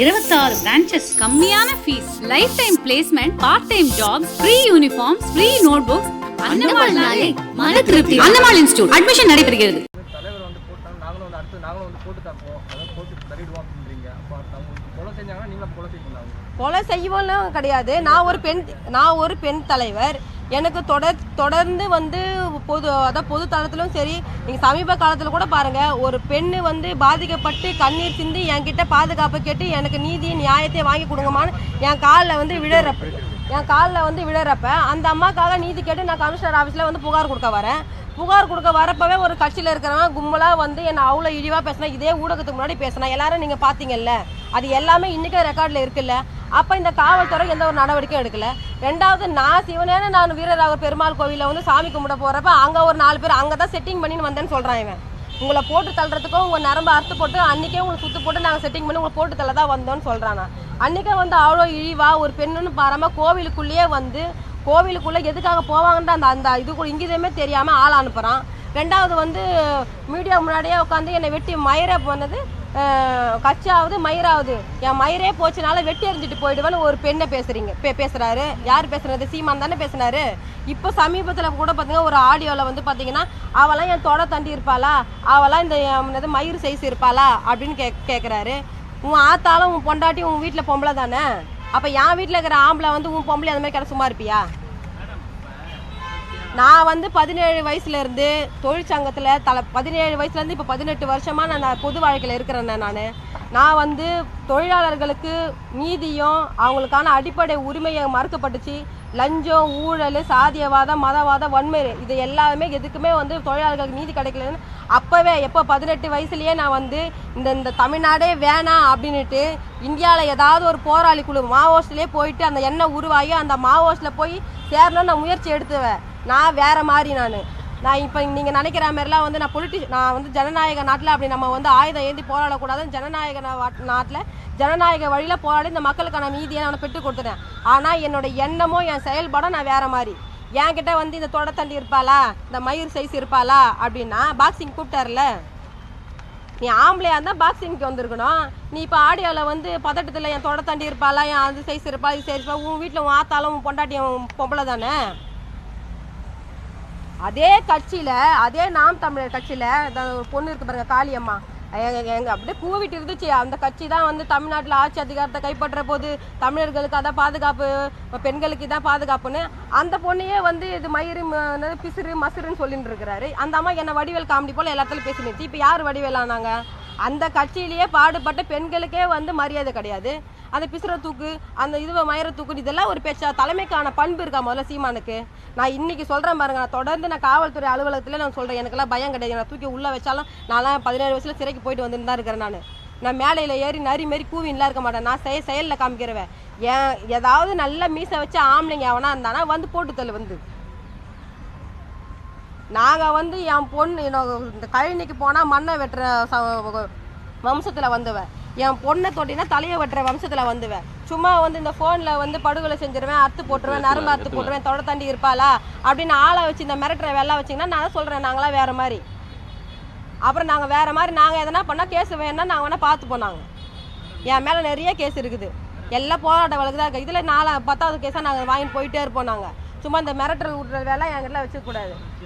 இருபத்தாறு பிரான்ச்சஸ் கம்மியான fees lifetime placement part time jobs free uniforms free notebooks அன்னமால்னாலே மன திருப்தி. அன்னமால் இன்ஸ்டியூட் அட்மிஷன் நடைபெறுகிறது. தலைவர் வந்து போட்டாங்க நாங்களும் வந்து அடுத்து நாங்களும் வந்து போட்டு தாப்போம் அதாவது போட்டு தள்ளிடுவோம் அப்படின்றீங்க. அப்போ அவங்க கொலை செஞ்சாங்கன்னா நீங்களும் கொலை செய்வீங்களா கொலை செய்வோம்லாம் கிடையாது. நான் ஒரு பெண் நான் ஒரு பெண் தலைவர். எனக்கு தொடர் தொடர்ந்து வந்து பொது அதாவது பொது தளத்திலும் சரி நீங்கள் சமீப காலத்தில் கூட பாருங்கள் ஒரு பெண்ணு வந்து பாதிக்கப்பட்டு கண்ணீர் சிந்தி என்கிட்ட பாதுகாப்பு கேட்டு எனக்கு நீதி நியாயத்தை வாங்கி கொடுங்கமான்னு என் காலில் வந்து விழுறப்ப என் காலில் வந்து விழுறப்ப அந்த அம்மாக்காக நீதி கேட்டு நான் கமிஷனர் ஆஃபீஸில் வந்து புகார் கொடுக்க வரேன். புகார் கொடுக்க வரப்பவே ஒரு கட்சியில் இருக்கிறவன் கும்பலாக வந்து என்னை அவ்வளோ இழிவாக பேசினா இதே ஊடகத்துக்கு முன்னாடி பேசினா எல்லாரும் நீங்கள் பார்த்தீங்கல்ல அது எல்லாமே இன்றைக்கே ரெக்கார்டில் இருக்குல்ல. அப்போ இந்த காவல்துறை எந்த ஒரு நடவடிக்கையும் எடுக்கல. ரெண்டாவது நான் சிவனேன நான் வீரராக பெருமாள் கோவிலில் வந்து சாமி கும்பிட போகிறப்ப அங்கே ஒரு நாலு பேர் அங்கே தான் செட்டிங் பண்ணின்னு வந்தேன்னு சொல்கிறான் இவன். உங்களை போட்டு தள்ளுறதுக்கும் உங்கள் நரம்பு அறுத்து போட்டு அன்றைக்கே உங்களுக்கு சுற்று போட்டு நாங்கள் செட்டிங் பண்ணி உங்களை போட்டு தள்ள தான் வந்தோம்னு சொல்கிறானா அன்றைக்கே வந்து அவ்வளோ இழிவா ஒரு பெண்ணுன்னு பாராமல் கோவிலுக்குள்ளேயே வந்து கோவிலுக்குள்ளே எதுக்காக போவாங்கன்ற அந்த அந்த இது கூட இங்கிதமே தெரியாமல் ஆள் அனுப்புகிறான் ரெண்டாவது வந்து மீடியா முன்னாடியே உட்காந்து என்னை வெட்டி மயிரை போனது கச்சாவது மயிராவது. என் மயிரே போச்சுனால வெட்டி எறிஞ்சிட்டு போயிடுவேன்னு ஒரு பெண்ணை பேசுறீங்க. பே பேசுறாரு. யார் பேசுறது? சீமான் தானே பேசுனாரு. இப்போ சமீபத்தில் கூட பார்த்தீங்கன்னா ஒரு ஆடியோவில் வந்து பார்த்தீங்கன்னா அவெல்லாம் என் தொட தண்டி இருப்பாளா? அவளாம் இந்த என்னது மயிர் சைஸ் இருப்பாளா? அப்படின்னு கே கேட்குறாரு உன் ஆத்தாலும் உன் பொண்டாட்டி உன் வீட்டில் பொம்பளை தானே? அப்போ என் வீட்டில் இருக்கிற ஆம்பளை வந்து உன் பொம்பளை அந்த மாதிரி கிட இருப்பியா? நான் வந்து பதினேழு வயசுல இருந்து தொழிற்சங்கத்தில் தலை பதினேழு வயசுலேருந்து இப்போ பதினெட்டு வருஷமாக நான் நான் பொது வாழ்க்கையில் இருக்கிறேன் நான். நான் வந்து தொழிலாளர்களுக்கு நீதியும் அவங்களுக்கான அடிப்படை உரிமையை மறுக்கப்பட்டுச்சு. லஞ்சம் ஊழல் சாதியவாதம் மதவாதம் வன்மை இது எல்லாமே எதுக்குமே வந்து தொழிலாளர்களுக்கு நீதி கிடைக்கலன்னு அப்போவே எப்போ பதினெட்டு வயசுலேயே நான் வந்து இந்த இந்த தமிழ்நாடே வேணாம் அப்படின்ட்டு இந்தியாவில் ஏதாவது ஒரு போராளி குழு மாவோஸ்ட்லேயே போயிட்டு அந்த எண்ணெய் உருவாகி அந்த மாவோஸ்டில் போய் சேரணும்னு நான் முயற்சி எடுத்துவேன். நான் வேற மாதிரி நான். நான் இப்போ நீங்கள் நினைக்கிற மாதிரிலாம் வந்து நான் பொலிட்டி நான் வந்து ஜனநாயக நாட்டில் அப்படி நம்ம வந்து ஆயுதம் ஏந்தி போராடக்கூடாதுன்னு ஜனநாயக நாட்டில் ஜனநாயக வழியில் போராடி இந்த மக்களுக்கான நீதியை நான் பெற்றுக் கொடுத்துட்டேன். ஆனால் என்னோட எண்ணமோ என் செயல்பாடும் நான் வேற மாதிரி. என்கிட்ட வந்து இந்த தொடத்தண்டி இருப்பாளா? இந்த மயிர் சைஸ் இருப்பாளா? அப்படின்னா பாக்ஸிங் கூப்பிட்டார்ல. நீ ஆம்பளையாக இருந்தால் பாக்ஸிங்க்கு வந்திருக்கணும். நீ இப்போ ஆடியோவில் வந்து பதட்டத்தில் என் தொட இருப்பாளா? என் அது சைஸ் இருப்பா இது சைஸ் இருப்பா உன் வீட்டில் உன் ஆத்தாலும் உன் பொண்டாட்டியும் பொம்பளை தானே? அதே கட்சியில் அதே நாம் தமிழர் கட்சியில் ஒரு பொண்ணு இருக்கு பாருங்க காளியம்மா. எங்க எங்கள் அப்படியே கூவிட்டு இருந்துச்சு. அந்த கட்சி தான் வந்து தமிழ்நாட்டில் ஆட்சி அதிகாரத்தை கைப்பற்ற போது தமிழர்களுக்கு அதான் பாதுகாப்பு பெண்களுக்கு இதான் பாதுகாப்புன்னு அந்த பொண்ணையே வந்து இது மயிறு பிசுறு மசுறுன்னு சொல்லிட்டு இருக்கிறாரு. அந்த அம்மா என்ன வடிவேல் காமெடி போல் எல்லாத்துலையும் பேசினுச்சு இப்போ யார் வடிவேல் ஆனாங்க அந்த கட்சியிலேயே பாடுபட்ட பெண்களுக்கே வந்து மரியாதை கிடையாது. அந்த பிசுற தூக்கு அந்த இதுவை மயிர தூக்கு இதெல்லாம் ஒரு பேச்சா தலைமைக்கான பண்பு இருக்கா முதல்ல சீமானுக்கு? நான் இன்னைக்கு சொல்கிறேன் பாருங்க நான் தொடர்ந்து நான் காவல்துறை அலுவலகத்தில் நான் சொல்கிறேன் எனக்கெல்லாம் பயம் கிடையாது. நான் தூக்கி உள்ளே வச்சாலும் நான் பதினேழு வயசுல சிறைக்கு போயிட்டு வந்துட்டு தான் இருக்கிறேன் நான். நான் மேடையில் ஏறி நரி மாரி கூவின்லாம் இருக்க மாட்டேன். நான் செய செயலில் காமிக்கிறவன். ஏன் ஏதாவது நல்ல மீசை வச்சு ஆம்பளைங்க அவனா இருந்தானா வந்து போட்டு தள்ளு வந்து. நாங்கள் வந்து என் பொண்ணு இந்த கழனிக்கு போனால் மண்ணை வெட்டுற ச- வம்சத்தில் வந்தவன். என் பொண்ணை தொட்டினா தலையை வெட்டுற வம்சத்தில் வந்தவன். சும்மா வந்து இந்த ஃபோனில் வந்து படுகொலை செஞ்சிருவேன் அறுத்து போட்டுருவேன் நரம்பு அறுத்து போட்டுருவேன் தொட தாண்டி இருப்பாளா? அப்படின்னு ஆளை வச்சு இந்த மிரட்டுற வேலை வச்சிங்கன்னா நான் சொல்கிறேன் நாங்களாம் வேறு மாதிரி. அப்புறம் நாங்கள் வேறு மாதிரி நாங்கள் எதனா பண்ணால் கேஸ் வேணும்னா நாங்கள் வேணால் பார்த்து போனாங்க. என் மேலே நிறைய கேஸ் இருக்குது. எல்லாம் போராட்ட வழக்கு தான் இருக்குது இதில் நாலா பத்தாவது கேஸாக நாங்கள் வாங்கிட்டு போயிட்டே இருப்போம் நாங்கள் சும்மா இந்த மிரட்டல் விட்ற வேலை என்கிட்ட வச்சுக்கூடாது